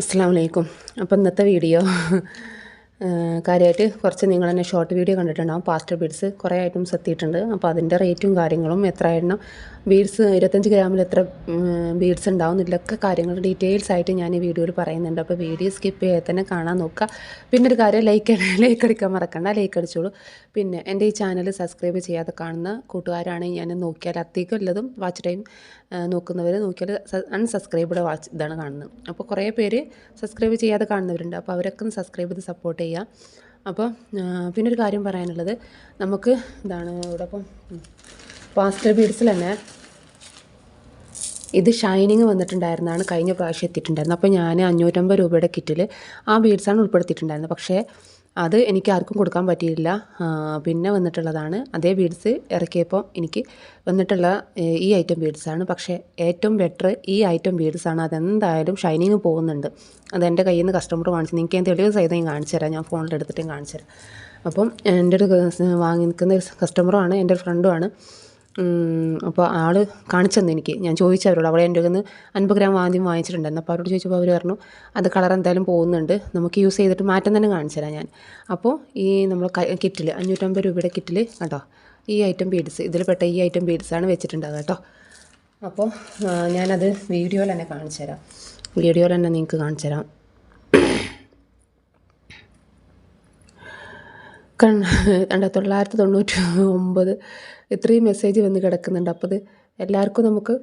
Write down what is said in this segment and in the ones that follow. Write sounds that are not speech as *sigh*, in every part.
അസ്സാം വലൈക്കും അപ്പോൾ ഇന്നത്തെ വീഡിയോ കാര്യമായിട്ട് കുറച്ച് നിങ്ങൾ തന്നെ ഷോർട്ട് വീഡിയോ കണ്ടിട്ടുണ്ടാവും പാസ്റ്റർ ബീഡ്സ് കുറേ ഐറ്റംസ് എത്തിയിട്ടുണ്ട് അപ്പോൾ അതിന്റെ റേറ്റും കാര്യങ്ങളും എത്ര എണ്ണം ബീഡ്സ് ഇരുപത്തഞ്ച് ഗ്രാമിൽ എത്ര ബീഡ്സ് ഉണ്ടാവും ഇതിലൊക്കെ കാര്യങ്ങൾ ഡീറ്റെയിൽസ് ആയിട്ട് ഞാൻ ഈ വീഡിയോയിൽ പറയുന്നുണ്ട്. അപ്പോൾ വീഡിയോ സ്കിപ്പ് ചെയ്യാതെ തന്നെ കാണാൻ നോക്കുക. പിന്നെ ഒരു കാര്യം ലൈക്ക് ലൈക്ക് അടിക്കാൻ മറക്കണ്ട ലൈക്ക് അടിച്ചോളൂ. പിന്നെ എന്റെ ഈ ചാനൽ സബ്സ്ക്രൈബ് ചെയ്യാതെ കാണുന്ന കൂട്ടുകാരാണെങ്കിൽ ഞാൻ നോക്കിയാൽ അത്തേക്കും ഉള്ളതും വാച്ച് ടൈം നോക്കുന്നവർ നോക്കിയാൽ അൺസബ്സ്ക്രൈബ്ഡ് വാച്ച് ഇതാണ് കാണുന്നത്. അപ്പോൾ കുറേ പേര് സബ്സ്ക്രൈബ് ചെയ്യാതെ കാണുന്നവരുണ്ട്. അപ്പോൾ അവരൊക്കെ ഒന്ന് സബ്സ്ക്രൈബ് ചെയ്ത് സപ്പോർട്ട് ചെയ്യുക അപ്പോൾ പിന്നെ ഒരു കാര്യം പറയാനുള്ളത്. നമുക്ക് ഇതാണ് ഇവിടെ ഇപ്പം പാസ്റ്റർ ബീഡ്സിൽ തന്നെ ഇത് ഷൈനിങ് വന്നിട്ടുണ്ടായിരുന്നതാണ് കഴിഞ്ഞ പ്രാവശ്യം എത്തിയിട്ടുണ്ടായിരുന്നത്. അപ്പോൾ ഞാൻ അഞ്ഞൂറ്റമ്പത് രൂപയുടെ കിറ്റിൽ ആ ബീഡ്സാണ് ഉൾപ്പെടുത്തിയിട്ടുണ്ടായിരുന്നത്. പക്ഷേ അത് എനിക്ക് ആർക്കും കൊടുക്കാൻ പറ്റിയില്ല. പിന്നെ വന്നിട്ടുള്ളതാണ്. അതേ ബീഡ്സ് ഇറക്കിയപ്പോൾ എനിക്ക് വന്നിട്ടുള്ള ഈ ഐറ്റം ബീഡ്സാണ് പക്ഷേ ഏറ്റവും ബെറ്റർ ഈ ഐറ്റം ബീഡ്സാണ് അതെന്തായാലും ഷൈനിങ് പോകുന്നുണ്ട്. അത് എന്റെ കയ്യിൽ നിന്ന് കസ്റ്റമർ കാണിച്ചു നിങ്ങൾക്ക് ഞാൻ തെളിവ് സഹിതം ഞാൻ കാണിച്ചു തരാം. ഞാൻ ഫോണിൽ എടുത്തിട്ടും കാണിച്ചു തരാം. അപ്പം എന്റെ ഒരു വാങ്ങി നിൽക്കുന്ന കസ്റ്റമറുമാണ് എന്റെ ഒരു ഫ്രണ്ടുമാണ് അപ്പോൾ ആൾ കാണിച്ചു തന്നെ എനിക്ക്. ഞാൻ ചോദിച്ചു അവരോട്. അവളെ എന്റെ നിന്ന് അൻപത് ഗ്രാം ആദ്യം വാങ്ങിച്ചിട്ടുണ്ടായിരുന്നു. അപ്പോൾ അവരോട് ചോദിച്ചപ്പോൾ അവർ പറഞ്ഞു അത് കളർ എന്തായാലും പോകുന്നുണ്ട്. നമുക്ക് യൂസ് ചെയ്തിട്ട് മാറ്റം തന്നെ കാണിച്ചു തരാം ഞാൻ. അപ്പോൾ ഈ നമ്മൾ കിറ്റിൽ അഞ്ഞൂറ്റമ്പത് രൂപയുടെ കിറ്റിൽ കേട്ടോ ഈ ഐറ്റം ബീഡ്സ് ഇതിൽ പെട്ട ഈ ഐറ്റം ബീഡ്സാണ് വെച്ചിട്ടുണ്ടാകുക കേട്ടോ. അപ്പോൾ ഞാനത് വീഡിയോയിൽ തന്നെ കാണിച്ചു തരാം വീഡിയോയിൽ തന്നെ നിങ്ങൾക്ക് കാണിച്ചു തരാം *laughs* കണ്ട? തൊള്ളായിരത്തി തൊണ്ണൂറ്റി ഒമ്പത് ഇത്രയും മെസ്സേജ് വന്ന് കിടക്കുന്നുണ്ട്. അപ്പോൾ ഇത് എല്ലാവർക്കും നമുക്ക്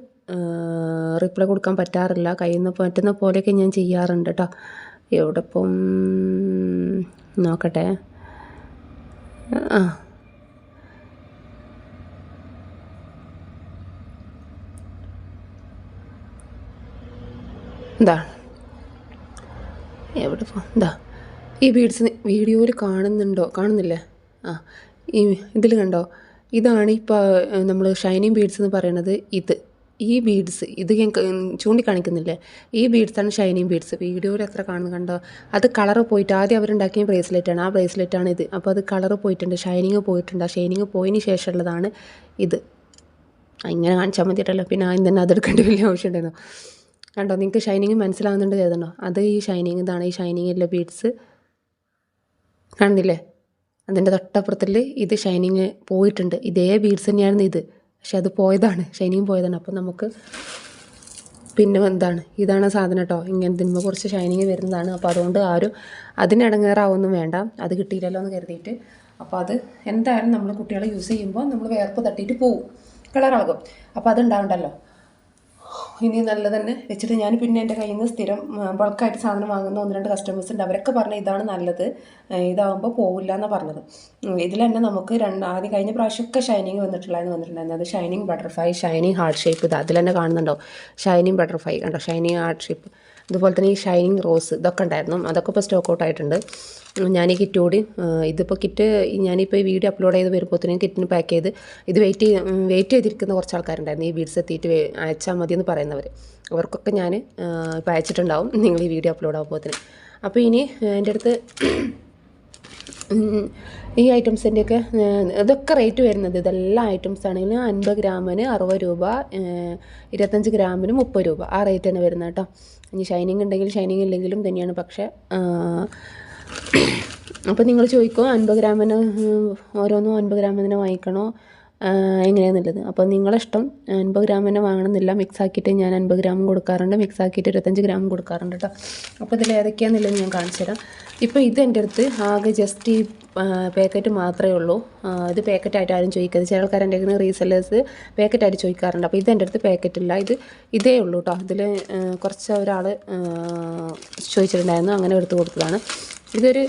റിപ്ലൈ കൊടുക്കാൻ പറ്റാറില്ല. കയ്യിൽ നിന്ന് പറ്റുന്ന പോലെയൊക്കെ ഞാൻ ചെയ്യാറുണ്ട് കേട്ടോ എവിടെ ഇപ്പം നോക്കട്ടെ. ആ. എന്താ എവിടെ പോ എന്താ ഈ ബീഡ്സ് വീഡിയോയിൽ കാണുന്നുണ്ടോ? കാണുന്നില്ലേ? ആ ഈ ഇതിൽ കണ്ടോ? ഇതാണ് ഇപ്പോൾ നമ്മൾ ഷൈനിങ് ബീഡ്സ് എന്ന് പറയുന്നത് ഇത്. ഈ ബീഡ്സ് ഇത് ഞാൻ ചൂണ്ടിക്കാണിക്കുന്നില്ലേ? ഈ ബീഡ്സാണ് ഷൈനിങ് ബീഡ്സ് വീഡിയോയിൽ എത്ര കാണുന്നു കണ്ടോ? അത് കളറ് പോയിട്ട് ആദ്യം അവരുണ്ടാക്കിയ ബ്രേസ്ലെറ്റാണ് ആ ബ്രേസ്ലെറ്റാണ് ഇത്. അപ്പോൾ അത് കളറ് പോയിട്ടുണ്ട്. ഷൈനിങ് പോയിട്ടുണ്ട്. ആ ഷൈനിങ് പോയതിന് ശേഷമുള്ളതാണ് ഇത്. ഇങ്ങനെ കാണിച്ചാൽ മതിയിട്ടല്ലോ പിന്നെ ആദ്യം തന്നെ അതെടുക്കേണ്ട വലിയ ആവശ്യമുണ്ടായിരുന്നു. കണ്ടോ? നിങ്ങൾക്ക് ഷൈനിങ് മനസ്സിലാവുന്നുണ്ട്? ചെയ്തോ അത് ഈ ഷൈനിങ് ഇതാണ്. ഈ ഷൈനിങ്ങിലെ ബീഡ്സ് കാണുന്നില്ലേ? അതിന്റെ തൊട്ടപ്പുറത്തിൽ ഇത് ഷൈനിങ് പോയിട്ടുണ്ട്. ഇതേ ബീഡ്സ് തന്നെയായിരുന്നു ഇത്. പക്ഷെ അത് പോയതാണ്. ഷൈനിങ് പോയതാണ്. അപ്പോൾ നമുക്ക് പിന്നെ എന്താണ്? ഇതാണ് സാധനം കേട്ടോ. ഇങ്ങനെ തിന്മ കുറച്ച് ഷൈനിങ് വരുന്നതാണ്. അപ്പോൾ അതുകൊണ്ട് ആരും അതിനിടങ്ങേറാവൊന്നും വേണ്ട. അത് കിട്ടിയില്ലല്ലോ എന്ന് കരുതിയിട്ട്. അപ്പോൾ അത് എന്തായാലും നമ്മൾ കുട്ടികളെ യൂസ് ചെയ്യുമ്പോൾ നമ്മൾ വേർപ്പ് തട്ടിയിട്ട് പോവും. കളറാകും അപ്പോൾ അതുണ്ടാവണ്ടല്ലോ ഇനി നല്ല തന്നെ വെച്ചിട്ട് ഞാൻ പിന്നെ എന്റെ കയ്യിൽ നിന്ന് സ്ഥിരം ബൾക്കായിട്ട് സാധനം വാങ്ങുന്ന ഒന്ന് രണ്ട് കസ്റ്റമേഴ്സ് ഉണ്ട്. അവരൊക്കെ പറഞ്ഞ ഇതാണ് നല്ലത് ഇതാകുമ്പോൾ പോവില്ല എന്നാണ് പറഞ്ഞത്. ഇതിൽ തന്നെ നമുക്ക് രണ്ട് ആദ്യം കഴിഞ്ഞ പ്രാവശ്യമൊക്കെ ഷൈനിങ് വന്നിട്ടുള്ളതെന്ന് വന്നിട്ടുണ്ടായിരുന്നു. അത് shining butterfly shining heart shape ഇത് അതിൽ തന്നെ കാണുന്നുണ്ടോ ഷൈനിങ് ബട്ടർഫ്ലൈ കണ്ടോ? ഷൈനിങ് ഹാർട്ട് ഷേപ്പ് അതുപോലെ തന്നെ ഈ ഷൈനിങ് റോസ് ഇതൊക്കെ ഉണ്ടായിരുന്നു. അതൊക്കെ ഇപ്പോൾ സ്റ്റോക്ക് ഔട്ട് ആയിട്ടുണ്ട്. ഞാൻ ഈ കിറ്റ് കൂടി ഇതിപ്പോൾ കിറ്റ് ഞാനിപ്പോൾ ഈ വീഡിയോ അപ്ലോഡ് ചെയ്ത് വരുമ്പോഴത്തേനും കിറ്റിന് പാക്ക് ചെയ്ത് ഇത് വെയിറ്റ് വെയിറ്റ് ചെയ്തിരിക്കുന്ന കുറച്ച് ആൾക്കാരുണ്ടായിരുന്നു. ഈ ബീഡ്സ് എത്തിയിട്ട് അയച്ചാൽ മതി എന്ന് പറയുന്നവർ അവർക്കൊക്കെ ഞാൻ ഇപ്പോൾ അയച്ചിട്ടുണ്ടാവും നിങ്ങൾ ഈ വീഡിയോ അപ്ലോഡ് ആകുമ്പോഴത്തേന് അപ്പോൾ ഇനി എന്റെ അടുത്ത് ഈ ഐറ്റംസിന്റെയൊക്കെ ഇതൊക്കെ റേറ്റ് വരുന്നത് ഇതെല്ലാം ഐറ്റംസ് ആണെങ്കിലും അൻപത് ഗ്രാമിന് അറുപത് രൂപ ഇരുപത്തഞ്ച് ഗ്രാമിന് മുപ്പത് രൂപ. ആ റേറ്റ് തന്നെ വരുന്നത് കേട്ടോ. ഇനി ഷൈനിങ് ഉണ്ടെങ്കിൽ ഷൈനിങ് ഇല്ലെങ്കിലും തന്നെയാണ്. പക്ഷേ അപ്പോൾ നിങ്ങൾ ചോദിക്കുമോ അൻപത് ഗ്രാമിന് ഓരോന്നും അൻപത് ഗ്രാമിന് വാങ്ങിക്കണോ? എങ്ങനെയാണെന്നുള്ളത് അപ്പോൾ നിങ്ങളിഷ്ടം അൻപത് ഗ്രാം തന്നെ വാങ്ങണമെന്നില്ല. മിക്സ് ആക്കിയിട്ട് ഞാൻ അൻപത് ഗ്രാം കൊടുക്കാറുണ്ട്. മിക്സ് ആക്കിയിട്ട് ഇരുപത്തഞ്ച് ഗ്രാം കൊടുക്കാറുണ്ട് കേട്ടോ അപ്പോൾ ഇതിൽ ഏതൊക്കെയാണെന്നുള്ളത് ഞാൻ കാണിച്ചു തരാം ഇപ്പോൾ ഇത് എന്റെ അടുത്ത് ആകെ ജസ്റ്റ് ഈ പാക്കറ്റ് മാത്രമേ ഉള്ളൂ. ഇത് പാക്കറ്റായിട്ട് ആരും ചോദിക്കരുത് ചില ആൾക്കാർ എന്റെ റീസെല്ലേഴ്സ് പാക്കറ്റായിട്ട് ചോദിക്കാറുണ്ട്. അപ്പോൾ ഇത് എന്റെ അടുത്ത് പാക്കറ്റില്ല ഇത് ഇതേ ഉള്ളൂ കേട്ടോ ഇതിൽ കുറച്ച് ഒരാൾ ചോദിച്ചിട്ടുണ്ടായിരുന്നു. അങ്ങനെ എടുത്ത് കൊടുത്തതാണ്. ഇതൊരു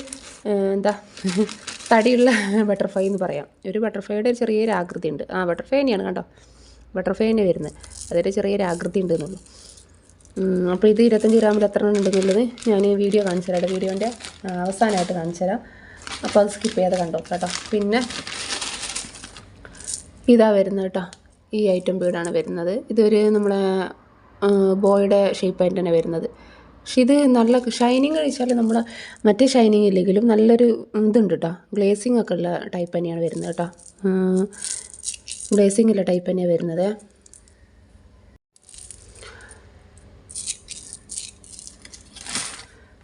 എന്താ *laughs* തടിയുള്ള ബട്ടർഫ്ലൈ എന്ന് പറയാം. ഒരു ബട്ടർഫ്ലൈയുടെ ഒരു ചെറിയൊരു ആകൃതി ഉണ്ട്. ആ ബട്ടർഫ്ലൈ തന്നെയാണ് കണ്ടോ? ബട്ടർഫ്ലൈ തന്നെ വരുന്നത്. അതൊരു ചെറിയൊരു ആകൃതി ഉണ്ട് എന്നുള്ളൂ അപ്പോൾ ഇത് ഇരുപത്തഞ്ച് ഗ്രാമിൽ എത്ര ഉണ്ടെന്നുള്ളത് ഞാൻ വീഡിയോ കാണിച്ചു തരാം വീഡിയോന്റെ അവസാനമായിട്ട് കാണിച്ചു തരാം അപ്പോൾ അത് സ്കിപ്പ് ചെയ്യാതെ കണ്ടോ? കേട്ടോ. പിന്നെ ഇതാ വരുന്നത് കേട്ടോ. ഈ ഐറ്റം ബീഡാണ് വരുന്നത്. ഇതൊരു നമ്മളെ ബോയുടെ ഷേപ്പായിട്ട് തന്നെ വരുന്നത്. പക്ഷെ ഇത് നല്ല ഷൈനിങ് കഴിച്ചാൽ നമ്മൾ മറ്റേ ഷൈനിങ് ഇല്ലെങ്കിലും നല്ലൊരു ഇതുണ്ട് കേട്ടോ. ഗ്ലേസിങ് ഒക്കെ ഉള്ള ടൈപ്പ് തന്നെയാണ് വരുന്നത് കേട്ടോ. ഗ്ലേസിങ് ഉള്ള ടൈപ്പ് തന്നെയാണ് വരുന്നത്.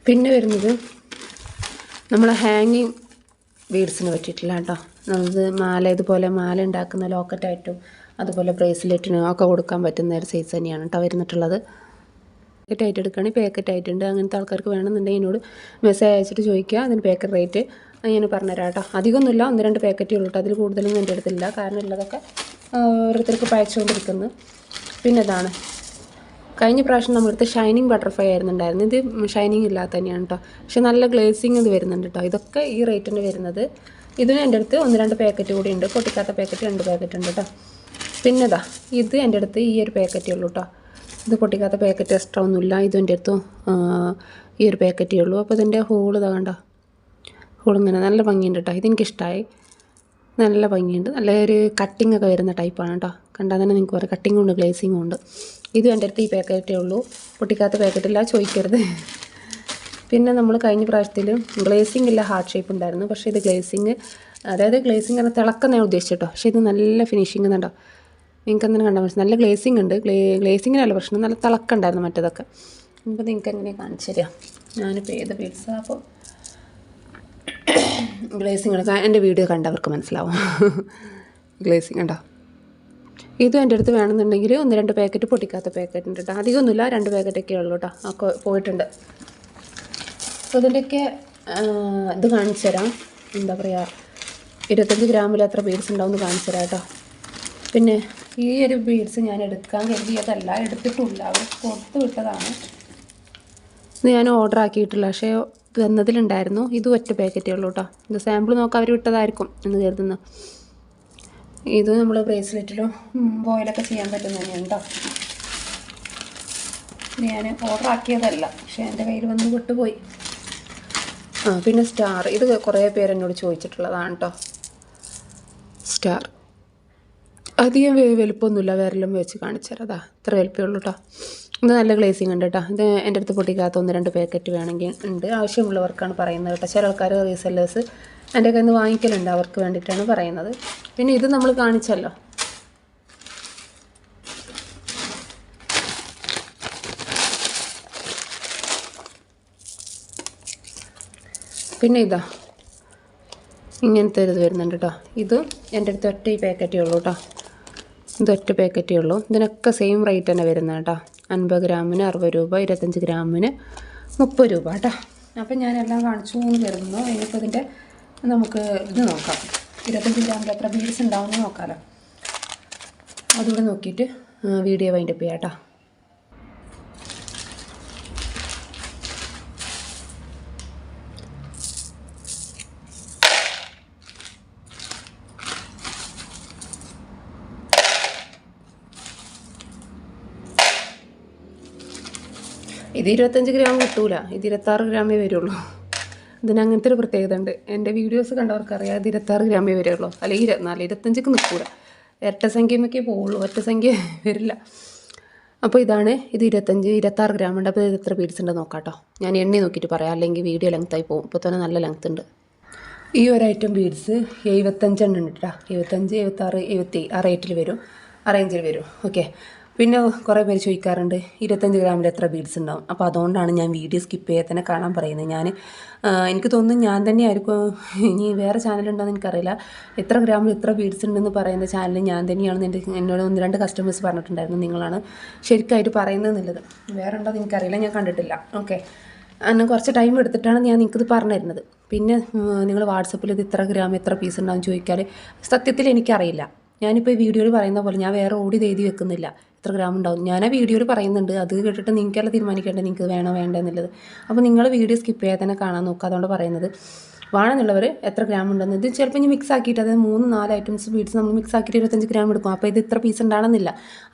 പിന്നെ വരുന്നത് നമ്മളെ ഹാങ്ങിങ് ബീഡ്സിന് പറ്റിയിട്ടില്ല കേട്ടോ നമുക്ക് മാല ഇതുപോലെ മാല ഉണ്ടാക്കുന്ന ലോക്കറ്റായിട്ടും അതുപോലെ ബ്രേസ്ലെറ്റിനും ഒക്കെ കൊടുക്കാൻ പറ്റുന്ന ഒരു സൈസ് തന്നെയാണ് കേട്ടോ വരുന്നിട്ടുള്ളത്. പാക്കറ്റായിട്ട് എടുക്കുകയാണെങ്കിൽ പാക്കറ്റായിട്ടുണ്ട് അങ്ങനത്തെ ആൾക്കാർക്ക് വേണമെന്നുണ്ടെങ്കിൽ എന്നോട് മെസ്സേജ് അയച്ചിട്ട് ചോദിക്കുക അതിന് പാക്കറ്റ് റേറ്റ് ഞാൻ പറഞ്ഞുതരാം കേട്ടോ അധികമൊന്നുമില്ല. ഒന്ന് രണ്ട് പാക്കറ്റേ ഉള്ളൂ കേട്ടോ അതിൽ കൂടുതലൊന്നും എന്റെ അടുത്തില്ല. കാരണം ഉള്ളതൊക്കെ ഓരോരുത്തർക്ക് പായച്ചുകൊണ്ടിരിക്കുന്നു. പിന്നെ ഇതാണ്. കഴിഞ്ഞ പ്രാവശ്യം നമ്മളെടുത്ത് ഷൈനിങ് ബട്ടർഫ്ലൈ ആയിരുന്നുണ്ടായിരുന്നു. ഇത് ഷൈനിങ് ഇല്ലാത്ത തന്നെയാണ് കേട്ടോ പക്ഷെ നല്ല ഗ്ലേസിങ് ഇത് വരുന്നുണ്ട് കേട്ടോ ഇതൊക്കെ ഈ റേറ്റിന് വരുന്നത്. ഇതിന് എന്റെ അടുത്ത് ഒന്ന് രണ്ട് പാക്കറ്റ് കൂടി ഉണ്ട്. പൊട്ടിക്കാത്ത പാക്കറ്റ് രണ്ട് പാക്കറ്റ് ഉണ്ട് കേട്ടോ പിന്നെ ഇതാ ഇത് എന്റെ അടുത്ത് ഈ ഒരു പാക്കറ്റേ ഉള്ളൂ കേട്ടോ ഇത് പൊട്ടിക്കാത്ത പാക്കറ്റ് എക്സ്ട്രാ ഒന്നുമില്ല. ഇതും എന്റെ അടുത്തും ഈ ഒരു പാക്കറ്റേ ഉള്ളൂ. അപ്പോൾ ഇതിന്റെ ഹോൾ ഇതാ കണ്ടോ? ഹോൾ ഇങ്ങനെ നല്ല ഭംഗിയുണ്ട് കേട്ടോ ഇതെനിക്കിഷ്ടമായി നല്ല ഭംഗിയുണ്ട്. നല്ലൊരു ഒരു ഒക്കെ വരുന്ന ടൈപ്പാണ് കേട്ടോ കണ്ടാൽ തന്നെ നിങ്ങൾക്ക് പറയാം. കട്ടിങ്ങും ഉണ്ട് ഗ്ലേസിങ്ങും ഉണ്ട്. ഇത് എന്റെ അടുത്ത് ഈ പാക്കറ്റേ ഉള്ളൂ. പൊട്ടിക്കാത്ത പാക്കറ്റില്ല ചോദിക്കരുത്. പിന്നെ നമ്മൾ കഴിഞ്ഞ പ്രാവശ്യത്തിൽ ഗ്ലേസിംഗ് ഇല്ല ഹാർട്ട് ഷേപ്പ് ഉണ്ടായിരുന്നു. പക്ഷേ ഇത് ഗ്ലേസിങ് അതായത് ഗ്ലേസിങ് എന്ന തിളക്കം ഞാൻ ഉദ്ദേശിച്ചിട്ടോ പക്ഷേ ഇത് നല്ല ഫിനിഷിങ് എന്നുണ്ടോ നിങ്ങൾക്ക് എന്തിനും കണ്ടാൽ മനസ്സിലായി നല്ല ഗ്ലേസിംഗ് ഉണ്ട്. ഗ്ലേ ഗ്ലേസിങ്ങിനല്ല പ്രശ്നം. നല്ല തിളക്കം ഉണ്ടായിരുന്നു മറ്റേതൊക്കെ. അപ്പോൾ നിങ്ങൾക്ക് എങ്ങനെ കാണിച്ചു തരാം. ഞാനിപ്പോൾ ഏത് പീസ അപ്പോൾ ഗ്ലേസിങ് എന്റെ വീഡിയോ കണ്ടവർക്ക് മനസ്സിലാവും. ഗ്ലേസിങ് ഉണ്ടോ? ഇതും എന്റെ അടുത്ത് വേണമെന്നുണ്ടെങ്കിൽ ഒന്ന് രണ്ട് പാക്കറ്റ് പൊട്ടിക്കാത്ത പാക്കറ്റ് ഉണ്ട് കേട്ടോ. അധികമൊന്നുമില്ല രണ്ട് പാക്കറ്റൊക്കെ ഉള്ളൂ കേട്ടോ. ഒക്കെ പോയിട്ടുണ്ട്. അപ്പോൾ ഇതിന്റെയൊക്കെ ഇത് കാണിച്ചു തരാം. എന്താ പറയുക ഇരുപത്തഞ്ച് ഗ്രാമിൽ എത്ര ബീഡ്സ് ഉണ്ടാവും എന്ന് കാണിച്ചു തരാം കേട്ടോ. പിന്നെ ഈ ഒരു ബീഡ്സ് ഞാൻ എടുക്കാൻ കരുതിയതല്ല എടുത്തിട്ടില്ല. അവർ കൊടുത്തു വിട്ടതാണ്. ഇത് ഞാൻ ഓർഡർ ആക്കിയിട്ടില്ല. പക്ഷേ വന്നതിലുണ്ടായിരുന്നു ഇത് ഒറ്റ പാക്കറ്റേ ഉള്ളൂ കേട്ടോ. ഇത് സാമ്പിൾ നോക്കാൻ അവർ വിട്ടതായിരിക്കും എന്ന് കരുതുന്നു. ഇത് നമ്മൾ ബ്രേസ്ലെറ്റിലും ബോയിലൊക്കെ ചെയ്യാൻ പറ്റുന്ന തന്നെയുണ്ടോ ഞാൻ ഓർഡർ ആക്കിയതല്ല പക്ഷേ എന്റെ കയ്യിൽ വന്ന് വിട്ടുപോയി. ആ പിന്നെ സ്റ്റാർ ഇത് കുറേ പേരെന്നോട് ചോദിച്ചിട്ടുള്ളതാണ് കേട്ടോ സ്റ്റാർ അധികം വലുപ്പമൊന്നുമില്ല വിരലും വെച്ച് കാണിച്ചുതരാം അതാ ഇത്ര വലുപ്പമേ ഉള്ളൂ കേട്ടോ ഇത് നല്ല ഗ്ലേസിങ് ഉണ്ട് കേട്ടോ ഇത് എന്റെ അടുത്ത് പൊട്ടിക്കാത്ത ഒന്ന് രണ്ട് പാക്കറ്റ് വേണമെങ്കിൽ ഉണ്ട്. ആവശ്യമുള്ളവർക്കാണ് പറയുന്നത് കേട്ടോ ചില ആൾക്കാർ റീസെല്ലേഴ്സ് എന്റെ കയ്യിൽ നിന്ന് വാങ്ങിക്കലുണ്ട് അവർക്ക് വേണ്ടിയിട്ടാണ് പറയുന്നത്. പിന്നെ ഇത് നമ്മൾ കാണിച്ചല്ലോ. പിന്നെ ഇതാ ഇങ്ങനത്തെ ഒരു ഇത് വരുന്നുണ്ട് കേട്ടോ ഇത് എന്റെ അടുത്ത് ഒറ്റ ഈ പാക്കറ്റേ ഉള്ളൂ കേട്ടോ ഇത് ഒറ്റ പാക്കറ്റേ ഉള്ളൂ. ഇതിനൊക്കെ സെയിം റേറ്റ് തന്നെ വരുന്നത് കേട്ടോ അൻപത് ഗ്രാമിന് അറുപത് രൂപ ഇരുപത്തഞ്ച് ഗ്രാമിന് മുപ്പത് രൂപ കേട്ടോ അപ്പം ഞാനെല്ലാം കാണിച്ചു എന്ന് വരുന്നു ഇനിയിപ്പോൾ ഇതിന്റെ നമുക്ക് ഇത് നോക്കാം. ഇരുപത്തഞ്ച് ഗ്രാമിന്റെ എത്ര ബീഡ്സ് ഉണ്ടാവുമെന്ന് നോക്കാമല്ലോ അതുകൂടെ നോക്കിയിട്ട് വീഡിയോ വൈൻഡപ്പ് ചെയ്യാം കേട്ടോ. ഇത് ഇരുപത്തഞ്ച് ഗ്രാം കിട്ടൂല. ഇത് ഇരുപത്താറ് ഗ്രാമേ വരുള്ളൂ. ഇതിന് അങ്ങനത്തെ ഒരു പ്രത്യേകത ഉണ്ട് എന്റെ വീഡിയോസ് കണ്ടവർക്കറിയാം ഇത് ഇരുപത്താറ് ഗ്രാമേ വരെയുള്ളൂ അല്ലെങ്കിൽ ഇരുപത്തിനാല് ഇരുപത്തഞ്ചിക്ക് നിൽക്കൂല. ഇരട്ട സംഖ്യ സംഖ്യമൊക്കെ പോവുള്ളൂ. ഒറ്റ സംഖ്യ *laughs* വരില്ല. അപ്പോൾ ഇതാണ് ഇത് ഇരുപത്തഞ്ച് ഇരുപത്താറ് ഗ്രാം ഉണ്ട്. അപ്പോൾ ഇത് എത്ര പീഡ്സ് ഉണ്ട് നോക്കാട്ടോ കേട്ടോ. ഞാൻ എണ്ണി നോക്കിയിട്ട് പറയാം. അല്ലെങ്കിൽ വീഡിയോ ലെങ്ത്തായി പോകും. ഇപ്പോൾ തന്നെ നല്ല ലെങ്ത് ഉണ്ട്. ഈ ഒരു ഐറ്റം ബീഡ്സ് എഴുപത്തഞ്ചെണ്ണം ഉണ്ട് കേട്ടോ എഴുപത്തഞ്ച് എഴുപത്താറ് എഴുപത്തി ആ റേറ്റിൽ വരും. ആ റേഞ്ചിൽ വരും. ഓക്കെ പിന്നെ കുറേ പേര് ചോദിക്കാറുണ്ട് ഇരുപത്തഞ്ച് ഗ്രാമിൽ എത്ര ബീഡ്സ് ഉണ്ടാവും? അപ്പോൾ അതുകൊണ്ടാണ് ഞാൻ വീഡിയോ സ്കിപ്പ് ചെയ്യാതെ തന്നെ കാണാൻ പറയുന്നത്. ഞാൻ എനിക്ക് തോന്നുന്നു ഞാൻ തന്നെ ആയിരിക്കും ഇനി വേറെ ചാനലുണ്ടോയെന്ന് എനിക്കറിയില്ല. എത്ര ഗ്രാമിൽ എത്ര ബീഡ്സ് ഉണ്ടെന്ന് പറയുന്ന ചാനൽ ഞാൻ തന്നെയാണെന്ന് എന്റെ എന്നോട് ഒന്ന് രണ്ട് കസ്റ്റമേഴ്സ് പറഞ്ഞിട്ടുണ്ടായിരുന്നു നിങ്ങളാണ് ശരിക്കായിട്ട് പറയുന്നത് എന്നുള്ളത്. വേറെ ഉണ്ടോ എന്ന് എനിക്കറിയില്ല ഞാൻ കണ്ടിട്ടില്ല. ഓക്കെ അങ്ങനെ കുറച്ച് ടൈം എടുത്തിട്ടാണ് ഞാൻ നിങ്ങൾക്കിത് പറഞ്ഞു തരുന്നത്. പിന്നെ നിങ്ങൾ വാട്സപ്പിൽ ഇത് ഇത്ര ഗ്രാം എത്ര പീസ് ഉണ്ടാവും ചോദിക്കാൽ സത്യത്തിൽ എനിക്കറിയില്ല. ഞാനിപ്പോൾ ഈ വീഡിയോയിൽ പറയുന്ന പോലെ ഞാൻ വേറെ ഓടി എഴുതി വെക്കുന്നില്ല. എത്ര ഗ്രാം ഉണ്ടാവും? ഞാൻ ആ വീഡിയോയിൽ പറയുന്നുണ്ട്. അത് കേട്ടിട്ട് നിങ്ങൾക്കല്ല തീരുമാനിക്കേണ്ടത്. നിങ്ങൾക്ക് വേണോ വേണ്ട എന്നുള്ളത്. അപ്പോൾ നിങ്ങൾ വീഡിയോ സ്കിപ്പ് ചെയ്യാതെ തന്നെ കാണാൻ നോക്കുക അതുകൊണ്ട് പറയുന്നത്. വേണമെന്നുള്ളവർ എത്ര ഗ്രാം ഉണ്ടെന്ന്. ഇത് ചിലപ്പോൾ ഇനി മിക്സ് ആക്കിയിട്ട് അതായത് മൂന്ന് നാല് ഐറ്റംസ് ബീഡ്സ് നമ്മൾ മിക്സ് ആക്കിയിട്ട് ഇരുപത്തഞ്ച് ഗ്രാം എടുക്കും. അപ്പോൾ ഇത് ഇത്ര പീസ് ഉണ്ടാകണമെന്നില്ല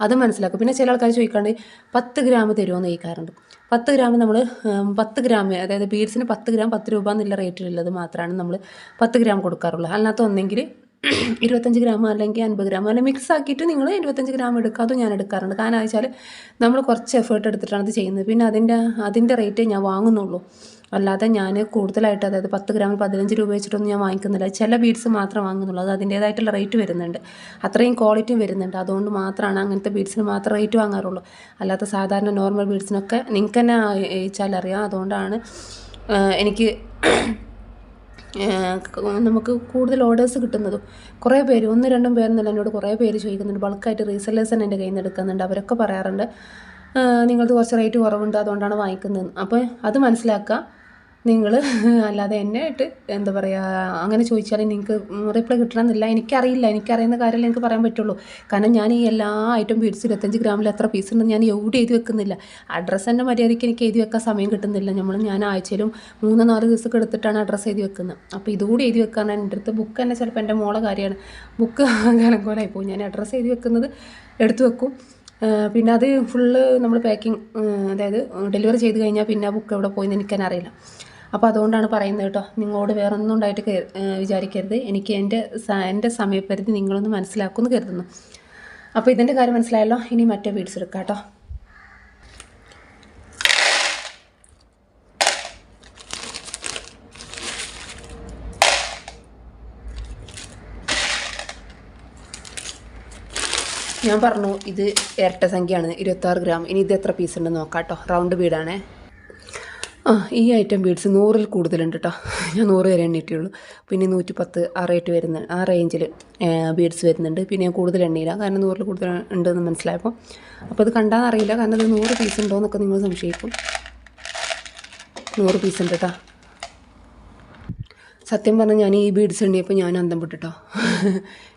അത് മനസ്സിലാക്കും. പിന്നെ ചില ആൾക്കാർ ചോദിക്കാണ്ട് പത്ത് ഗ്രാം തരുമോ എന്ന് ചോദിക്കാറുണ്ട്. പത്ത് ഗ്രാം നമ്മൾ പത്ത് ഗ്രാം അതായത് ബീഡ്സിന് പത്ത് ഗ്രാം പത്ത് രൂപ എന്നുള്ള റേറ്റിലുള്ളത് മാത്രമാണ് നമ്മൾ പത്ത് ഗ്രാം കൊടുക്കാറുള്ളൂ. അല്ലാത്ത ഒന്നെങ്കിൽ ഇരുപത്തഞ്ച് ഗ്രാം അല്ലെങ്കിൽ അൻപത് ഗ്രാം അല്ലെങ്കിൽ മിക്സ് ആക്കിയിട്ട് നിങ്ങൾ ഇരുപത്തഞ്ച് ഗ്രാം എടുക്കുക അതും ഞാൻ എടുക്കാറുണ്ട് കാരണം വെച്ചാൽ നമ്മൾ കുറച്ച് എഫേർട്ട് എടുത്തിട്ടാണ് അത് ചെയ്യുന്നത് പിന്നെ അതിന്റെ അതിന്റെ റേറ്റ് ഞാൻ വാങ്ങുന്നുള്ളൂ അല്ലാതെ ഞാൻ കൂടുതലായിട്ട് അതായത് പത്ത് ഗ്രാം പതിനഞ്ച് രൂപ വെച്ചിട്ടൊന്നും ഞാൻ വാങ്ങിക്കുന്നില്ല ചില ബീഡ്സ് മാത്രം വാങ്ങുന്നുള്ളൂ അത് അതിന്റേതായിട്ടുള്ള റേറ്റ് വരുന്നുണ്ട് അത്രയും ക്വാളിറ്റിയും വരുന്നുണ്ട് അതുകൊണ്ട് മാത്രമാണ് അങ്ങനത്തെ ബീഡ്സിന് മാത്രം റേറ്റ് വാങ്ങാറുള്ളൂ അല്ലാത്ത സാധാരണ നോർമൽ ബീഡ്സിനൊക്കെ നിങ്ങൾക്ക് തന്നെ അയച്ചാലറിയാം അതുകൊണ്ടാണ് എനിക്ക് നമുക്ക് കൂടുതൽ ഓർഡേഴ്സ് കിട്ടുന്നതും കുറേ പേര് ഒന്ന് രണ്ടും പേരെന്നല്ല എന്നോട് കുറേ പേര് ചോദിക്കുന്നുണ്ട്. ബൾക്കായിട്ട് റീസെല്ലേഴ്സ് തന്നെ എന്റെ കയ്യിൽ നിന്ന് എടുക്കുന്നുണ്ട്. അവരൊക്കെ പറയാറുണ്ട് നിങ്ങൾക്ക് കുറച്ച് റേറ്റ് കുറവുണ്ട് അതുകൊണ്ടാണ് വാങ്ങിക്കുന്നത് അപ്പോൾ അത് മനസ്സിലാക്കുക. നിങ്ങൾ അല്ലാതെ എന്നെ ആയിട്ട് എന്താ പറയുക അങ്ങനെ ചോദിച്ചാൽ നിങ്ങൾക്ക് റിപ്ലൈ കിട്ടണമെന്നില്ല. എനിക്കറിയില്ല. എനിക്കറിയുന്ന കാര്യമല്ലേ എനിക്ക് പറയാൻ പറ്റുള്ളൂ. കാരണം ഞാൻ ഈ എല്ലാ ഐറ്റം ബീഡ്സ് ഇരുപത്തഞ്ച് ഗ്രാമിൽ എത്ര പീസ് ഉണ്ടെന്ന് ഞാൻ എവിടെ എഴുതി വെക്കുന്നില്ല. അഡ്രസ്സ് തന്നെ മര്യാദയ്ക്ക് എനിക്ക് എഴുതി വെക്കാൻ സമയം കിട്ടുന്നില്ല. നമ്മൾ ഞാൻ ആഴ്ചയിലും മൂന്ന് നാല് ദിവസമൊക്കെ എടുത്തിട്ടാണ് അഡ്രസ്സ് എഴുതി വെക്കുന്നത്. അപ്പോൾ ഇതുകൂടി എഴുതി വെക്കാൻ എന്റെ അടുത്ത് ബുക്ക് തന്നെ ചിലപ്പോൾ എന്റെ മോളെ കാര്യമാണ്. ബുക്ക് കാലങ്കോലായി പോകും ഞാൻ അഡ്രസ്സ് എഴുതി വെക്കുന്നത് എടുത്തു വെക്കും. പിന്നെ അത് ഫുള്ള് നമ്മൾ പാക്കിങ് അതായത് ഡെലിവറി ചെയ്ത് കഴിഞ്ഞാൽ പിന്നെ ആ ബുക്ക് എവിടെ പോയി എന്ന് എനിക്കെന്നെ അറിയില്ല അപ്പോൾ അതുകൊണ്ടാണ് പറയുന്നത് കേട്ടോ. നിങ്ങളോട് വേറൊന്നും ഉണ്ടായിട്ട് വിചാരിക്കരുത്. എനിക്ക് എന്റെ എന്റെ സമയപരിധി നിങ്ങളൊന്ന് മനസ്സിലാക്കുമെന്ന് കരുതുന്നു. അപ്പോൾ ഇതിന്റെ കാര്യം മനസ്സിലായല്ലോ? ഇനി മറ്റേ വീഡിയോസ് എടുക്കാം കേട്ടോ. ഞാൻ പറഞ്ഞു ഇത് ഇരട്ട സംഖ്യയാണ്. ഇരുപത്താറ് ഗ്രാം ഇനി ഇത് എത്ര പീസ് ഉണ്ടെന്ന് നോക്കാം കേട്ടോ. റൗണ്ട് ബീഡാണേ ആ ഈ ഐറ്റം ബീഡ്സ് നൂറിൽ കൂടുതലുണ്ട് കേട്ടോ ഞാൻ നൂറ് വരെ എണ്ണിട്ടുള്ളൂ പിന്നെ നൂറ്റി പത്ത് ആ റേറ്റ് വരുന്ന ആ റേഞ്ചിൽ ബീഡ്സ് വരുന്നുണ്ട്. പിന്നെ ഞാൻ കൂടുതൽ എണ്ണിയില്ല. കാരണം നൂറിൽ കൂടുതൽ ഉണ്ടെന്ന് മനസ്സിലായപ്പോൾ അപ്പോൾ അത് കണ്ടാൽ അറിയില്ല. കാരണം അത് നൂറ് പീസ് ഉണ്ടോ എന്നൊക്കെ നിങ്ങൾ സംശയിക്കും. നൂറ് പീസ് ഉണ്ട് കേട്ടോ സത്യം പറഞ്ഞാൽ ഞാൻ ഈ ബീഡ്സ് എണ്ണിയപ്പോൾ ഞാൻ അന്തം വിട്ടിട്ടോ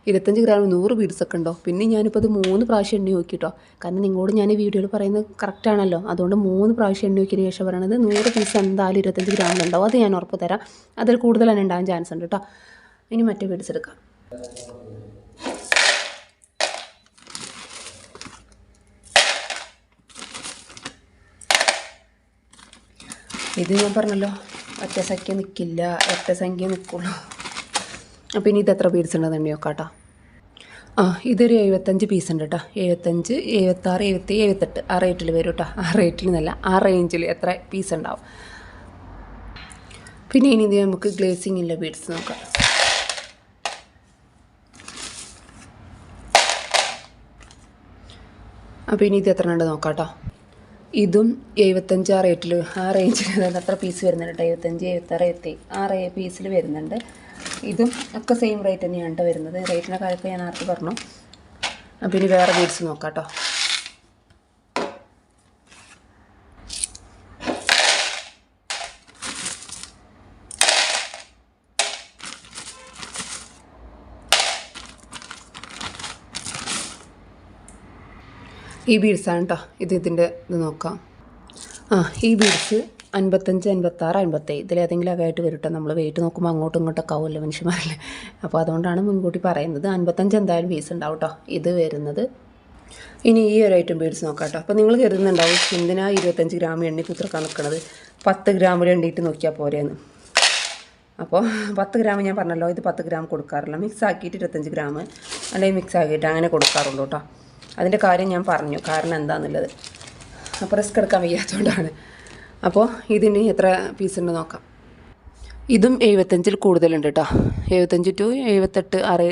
ഇരുപത്തഞ്ച് ഗ്രാം നൂറ് ബീഡ്സ് ഒക്കെ ഉണ്ടോ? പിന്നെ ഞാനിപ്പോൾ അത് മൂന്ന് പ്രാവശ്യം എണ്ണി നോക്കിട്ടോ. കാരണം നിങ്ങളോട് ഞാൻ ഈ വീഡിയോയിൽ പറയുന്നത് കറക്റ്റ് ആണല്ലോ. അതുകൊണ്ട് മൂന്ന് പ്രാവശ്യം എണ്ണി നോക്കിയതിന് ശേഷം പറയണത് നൂറ് പീസ് എന്തായാലും ഇരുപത്തഞ്ച് ഗ്രാമിലുണ്ടാവും അത് ഞാൻ ഉറപ്പ് തരാം. അതിൽ കൂടുതൽ തന്നെ ഉണ്ടാകാൻ ചാൻസ് ഉണ്ട് കേട്ടോ ഇനി മറ്റേ ബീഡ്സ് എടുക്കാം. ഇത് ഞാൻ പറഞ്ഞല്ലോ ഒറ്റ സംഖ്യ നിൽക്കില്ല ഒറ്റ സംഖ്യ നിൽക്കുള്ളൂ അപ്പം ഇനി ഇത് എത്ര പീസ് ഉണ്ടെന്ന് നോക്കാട്ടോ ആ ഇതൊരു എഴുപത്തഞ്ച് പീസ് ഉണ്ട് കേട്ടോ എഴുപത്തഞ്ച് എഴുപത്താറ് എഴുപത്തി എഴുപത്തെട്ട്. ആ റേറ്റിൽ വരും കേട്ടോ ആ റേറ്റിൽ നിന്നല്ല ആ റേഞ്ചിൽ എത്ര പീസ് ഉണ്ടാവും. പിന്നെ ഇനി ഇത് നമുക്ക് ഗ്ലേസിംഗ് ഇല്ല ബീഡ്സ് നോക്കാം. അപ്പോൾ ഇനി ഇത് എത്ര ഉണ്ട് നോക്കാം കേട്ടോ ഇതും എഴുപത്തഞ്ച് ആ റേറ്റിൽ ആ റേഞ്ചിൽ അത്ര പീസ് വരുന്നുണ്ട് കേട്ടോ എഴുപത്തഞ്ച് എഴുപത്താറ് എഴുപത്തി ആ റേ പീസിൽ വരുന്നുണ്ട്. ഇതും ഒക്കെ സെയിം റേറ്റ് തന്നെയാണ് കേട്ടോ വരുന്നത്. റേറ്റിന്റെ കാര്യമൊക്കെ ഞാൻ ആർക്ക് പറഞ്ഞു. ഇനി വേറെ ബീഡ്സ് നോക്കാം കേട്ടോ ഈ ബീഡ്സാണ് കേട്ടോ ഇത് ഇതിന്റെ ഇത് നോക്കാം. ആ ഈ ബീഡ്സ് അൻപത്തഞ്ച് അൻപത്താറ് അൻപത്തേഴ്. ഇതിലേതെങ്കിലും ഒക്കെ ആയിട്ട് വരട്ടെ. നമ്മൾ വെയിറ്റ് നോക്കുമ്പോൾ അങ്ങോട്ടും ഇങ്ങോട്ടൊക്കെ ആവുമല്ലോ മനുഷ്യന്മാരിൽ അപ്പോൾ അതുകൊണ്ടാണ് മുൻകൂട്ടി പറയുന്നത് അൻപത്തഞ്ച് എന്തായാലും പീസ് ഉണ്ടാവും കേട്ടോ ഇത് വരുന്നത്. ഇനി ഈ ഒരു ഐറ്റം ബീഡ്സ് നോക്കാം കേട്ടോ അപ്പോൾ നിങ്ങൾ കരുതുന്നുണ്ടാവും എന്തിനാ ഇരുപത്തഞ്ച് ഗ്രാം എണ്ണി കുത്തിറക്കാൻ നിൽക്കുന്നത് പത്ത് ഗ്രാമിൽ എണ്ണിയിട്ട് നോക്കിയാൽ പോരെയെന്ന് അപ്പോൾ പത്ത് ഗ്രാം ഞാൻ പറഞ്ഞല്ലോ ഇത് പത്ത് ഗ്രാം കൊടുക്കാറില്ല. മിക്സ് ആക്കിയിട്ട് ഇരുപത്തഞ്ച് ഗ്രാം. അല്ലെങ്കിൽ മിക്സ് ആക്കിയിട്ട് അങ്ങനെ കൊടുക്കാറുള്ളൂ കേട്ടോ അതിന്റെ കാര്യം ഞാൻ പറഞ്ഞു. കാരണം എന്താണെന്നുള്ളത് അപ്പോൾ റിസ്ക് എടുക്കാൻ വയ്യാത്തതുകൊണ്ടാണ് അപ്പോൾ ഇതിന് എത്ര പീസ് ഉണ്ട് നോക്കാം. ഇതും എഴുപത്തഞ്ചിൽ കൂടുതലുണ്ട് കേട്ടോ എഴുപത്തഞ്ച് ടു എഴുപത്തെട്ട് ആറ്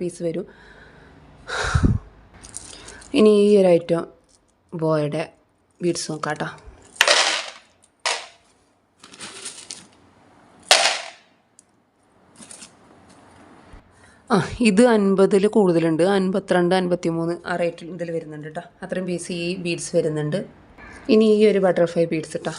പീസ് വരും. ഇനി ഈ ഒരു ഐറ്റം ബോയുടെ ബീഡ്സ് നോക്കാം കേട്ടോ ആ ഇത് അൻപതിൽ കൂടുതലുണ്ട്. അൻപത്തിരണ്ട് അൻപത്തി മൂന്ന് ആ റേറ്റിൽ ഇതിൽ വരുന്നുണ്ട് കേട്ടോ അത്രയും പീസ് ഈ ബീഡ്സ് വരുന്നുണ്ട്. ഇനി ഈ ഒരു ബട്ടർഫ്ലൈ ബീഡ്സ് കേട്ടോ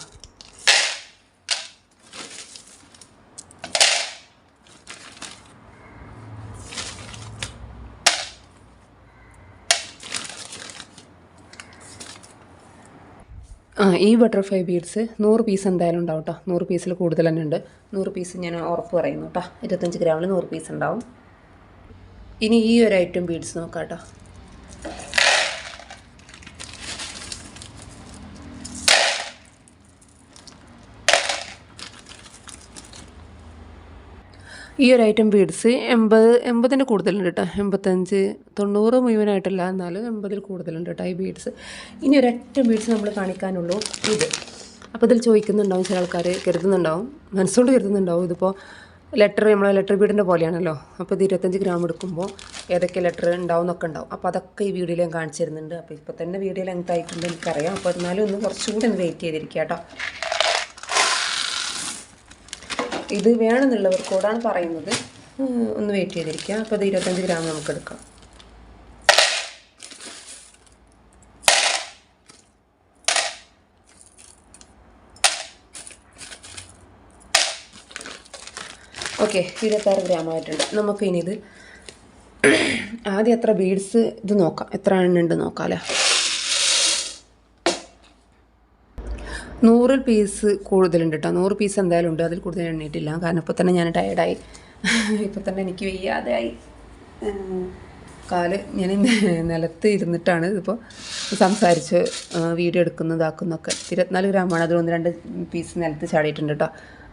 ആ ഈ ബട്ടർഫ്ലൈ ബീഡ്സ് നൂറ് പീസ് എന്തായാലും ഉണ്ടാവും കേട്ടോ നൂറ് പീസിൽ കൂടുതൽ തന്നെ ഉണ്ട്. നൂറ് പീസ് ഞാൻ ഉറപ്പ് പറയുന്നു കേട്ടോ ഇരുപത്തഞ്ച് ഗ്രാമിൽ നൂറ് പീസ് ഉണ്ടാവും. ഇനി ഈ ഒരു ഐറ്റം ബീഡ്സ് നോക്കാം ഈ ഒരു ഐറ്റം ബീഡ്സ് എൺപത് എൺപതിന്റെ കൂടുതലുണ്ട് കേട്ടോ എൺപത്തഞ്ച് തൊണ്ണൂറ് മുഴുവനായിട്ടല്ല എന്നാലും എൺപതിൽ കൂടുതലുണ്ട് കേട്ടോ ഈ ബീഡ്സ് ഇനി ഒരൊറ്റ ബീഡ്സ് നമ്മൾ കാണിക്കാനുള്ളൂ. ഇത്. അപ്പോൾ ഇതിൽ ചോദിക്കുന്നുണ്ടാവും ചില ആൾക്കാർ കരുതുന്നുണ്ടാവും മനസ്സുകൊണ്ട് കരുതുന്നുണ്ടാവും ഇതിപ്പോൾ ലെറ്റർ നമ്മൾ ലെറ്റർ ബീഡിന്റെ പോലെയാണല്ലോ. അപ്പോൾ ഇത് ഇരുപത്തഞ്ച് ഗ്രാം എടുക്കുമ്പോൾ ഏതൊക്കെ ലെറ്റർ ഉണ്ടാവും എന്നൊക്കെ ഉണ്ടാവും. അപ്പോൾ അതൊക്കെ ഈ വീഡിയോയിൽ ഞാൻ കാണിച്ചു തരുന്നുണ്ട്. അപ്പോൾ ഇപ്പോൾ തന്നെ വീഡിയോ ലെങ്ത് ആയിട്ടുണ്ട് എനിക്കറിയാം. അപ്പോൾ എന്നാലും ഒന്ന് കുറച്ചുകൂടി ഒന്ന് വെയിറ്റ് ചെയ്തിരിക്കുക കേട്ടോ. ഇത് വേണമെന്നുള്ളവർക്കോടാണ് പറയുന്നത്. ഒന്ന് വെയിറ്റ് ചെയ്തിരിക്കുക അപ്പോൾ ഇത് ഇരുപത്തഞ്ച് ഗ്രാം നമുക്ക് എടുക്കാം. ഓക്കെ ഇരുപത്താറ് ഗ്രാം ആയിട്ടുണ്ട്. നമുക്ക് ഇനി ഇത് ആദ്യം എത്ര ബീഡ്സ് ഇത് നോക്കാം. എത്ര എണ്ണുണ്ട് നോക്കാം അല്ലേ നൂറിൽ പീസ് കൂടുതലുണ്ട് കേട്ടോ നൂറ് പീസ് എന്തായാലും ഉണ്ട്. അതിൽ കൂടുതൽ എണ്ണിയിട്ടില്ല കാരണം ഇപ്പോൾ തന്നെ ഞാൻ ടയർഡായി ഇപ്പോൾ തന്നെ എനിക്ക് വയ്യാതെയായി കാൽ ഞാൻ നിലത്ത് ഇരുന്നിട്ടാണ് ഇതിപ്പോൾ സംസാരിച്ച് വീഡിയോ എടുക്കുന്നതാക്കുന്നൊക്കെ. ഇരുപത്തിനാല് ഗ്രാമാണ്. അതിൽ ഒന്ന് രണ്ട് പീസ് നിലത്ത് ചാടിയിട്ടുണ്ട് കേട്ടോ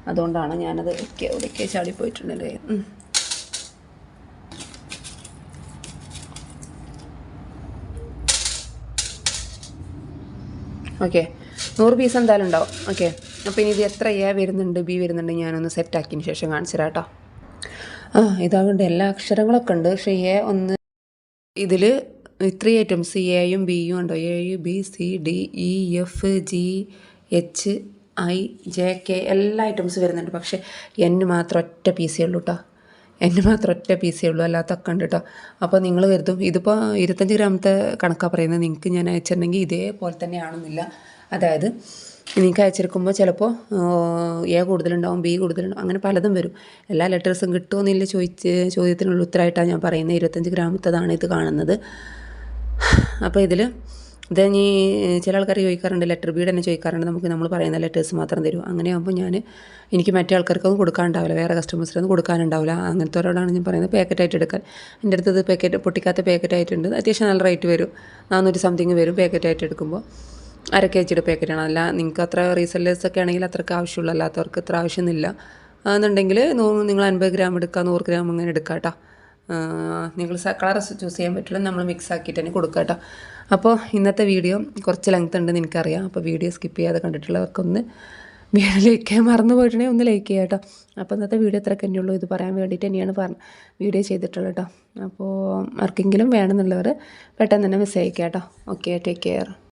അതുകൊണ്ടാണ് ഞാനത് ഒക്കെ എവിടെയൊക്കെ ചാടിപ്പോയിട്ടുണ്ടല്ലേ. ഓക്കെ. നൂറ് പീസ് എന്തായാലും ഉണ്ടാവും. ഓക്കെ. അപ്പോൾ ഇനി ഇത് എത്ര എ വരുന്നുണ്ട് ബി വരുന്നുണ്ട് ഞാനൊന്ന് സെറ്റാക്കിയതിന് ശേഷം കാണിച്ചു തരാം കേട്ടോ. ആ ഇതാകൊണ്ട് എല്ലാ അക്ഷരങ്ങളൊക്കെ ഉണ്ട്. പക്ഷേ എ ഒന്ന് ഇതിൽ ഇത്രയും ഐറ്റംസ് എയും ബിയും ഉണ്ടോ? A B C D E F G H I J K എല്ലാ ഐറ്റംസ് വരുന്നുണ്ട്. പക്ഷേ എന്ന് മാത്രം ഒറ്റ പീസേ ഉള്ളൂ കേട്ടോ എന്ന് മാത്രം ഒറ്റ പീസേ ഉള്ളൂ. അല്ലാത്തൊക്കെ ഉണ്ട് കേട്ടോ അപ്പോൾ നിങ്ങൾ കരുതും ഇതിപ്പോൾ ഇരുപത്തഞ്ച് ഗ്രാമത്തെ കണക്കാണ് പറയുന്നത്. നിങ്ങൾക്ക് ഞാൻ അയച്ചിട്ടുണ്ടെങ്കിൽ ഇതേപോലെ തന്നെ ആണെന്നില്ല. അതായത് നിങ്ങൾക്ക് അയച്ചെടുക്കുമ്പോൾ ചിലപ്പോൾ എ കൂടുതലുണ്ടാവും ബി കൂടുതലുണ്ടാവും അങ്ങനെ പലതും വരും. എല്ലാ ലെറ്റേഴ്സും കിട്ടുമെന്നില്ല ചോദിച്ച് ചോദ്യത്തിനുള്ള ഉത്തരമായിട്ടാണ് ഞാൻ പറയുന്നത്. ഇരുപത്തഞ്ച് ഗ്രാമത്തതാണ് ഇത് കാണുന്നത്. അപ്പോൾ ഇതിൽ ഇത് ഇനി ചില ആൾക്കാർ ചോദിക്കാറുണ്ട് ലെറ്റർ ബീഡ് തന്നെ ചോദിക്കാറുണ്ട്. നമുക്ക് നമ്മൾ പറയുന്ന ലെറ്റേഴ്സ് മാത്രം തരും. അങ്ങനെ ആകുമ്പോൾ ഞാൻ എനിക്ക് മറ്റേ ആൾക്കാർക്കൊന്നും കൊടുക്കാനുണ്ടാവില്ല വേറെ കസ്റ്റമേഴ്സിനൊന്നും കൊടുക്കാനുണ്ടാവില്ല. അങ്ങനത്തെവരോടാണ് ഞാൻ പറയുന്നത്. പാക്കറ്റായിട്ട് എടുക്കാൻ. എന്റെ അടുത്തത് പാക്കറ്റ് പൊട്ടിക്കാത്ത പാക്കറ്റായിട്ടുണ്ട് അത്യാവശ്യം നല്ല റേറ്റ് വരും. നാനൂറ്റി സംതിങ് വരും പാക്കറ്റായിട്ട് എടുക്കുമ്പോൾ അര കെ ജിയുടെ പാക്കറ്റാണ് അല്ല നിങ്ങൾക്ക് അത്ര റീസെല്ലേഴ്സ് ഒക്കെ ആണെങ്കിൽ അത്രയ്ക്ക് ആവശ്യമുള്ളൂ. അല്ലാത്തവർക്ക് ഇത്ര ആവശ്യമൊന്നുമില്ല എന്നുണ്ടെങ്കിൽ നിങ്ങൾ അൻപത് ഗ്രാം എടുക്കുക നൂറ് ഗ്രാം അങ്ങനെ എടുക്കാം കേട്ടോ നിങ്ങൾ കളർ ചൂസ് ചെയ്യാൻ പറ്റുള്ളൂ നമ്മൾ മിക്സ് ആക്കിയിട്ട് തന്നെ കൊടുക്കുക കേട്ടോ അപ്പോൾ ഇന്നത്തെ വീഡിയോ കുറച്ച് ലെങ്ത് ഉണ്ടെന്ന് എനിക്കറിയാം. അപ്പോൾ വീഡിയോ സ്കിപ്പ് ചെയ്യാതെ കണ്ടിട്ടുള്ളവർക്കൊന്ന് വീഡിയോ ലൈക്ക് ചെയ്യാൻ മറന്നു പോയിട്ടുണ്ടെങ്കിൽ ഒന്ന് ലൈക്ക് ചെയ്യാം കേട്ടോ അപ്പോൾ ഇന്നത്തെ വീഡിയോ എത്ര തന്നെയുള്ളൂ ഇത് പറയാൻ വേണ്ടിയിട്ട് തന്നെയാണ് പറഞ്ഞ വീഡിയോ ചെയ്തിട്ടുള്ളത് കേട്ടോ അപ്പോൾ ആർക്കെങ്കിലും വേണമെന്നുള്ളവർ പെട്ടെന്ന് തന്നെ മെസ്സേജ് അയക്കാം കേട്ടോ ഓക്കെ ടേക്ക് കെയർ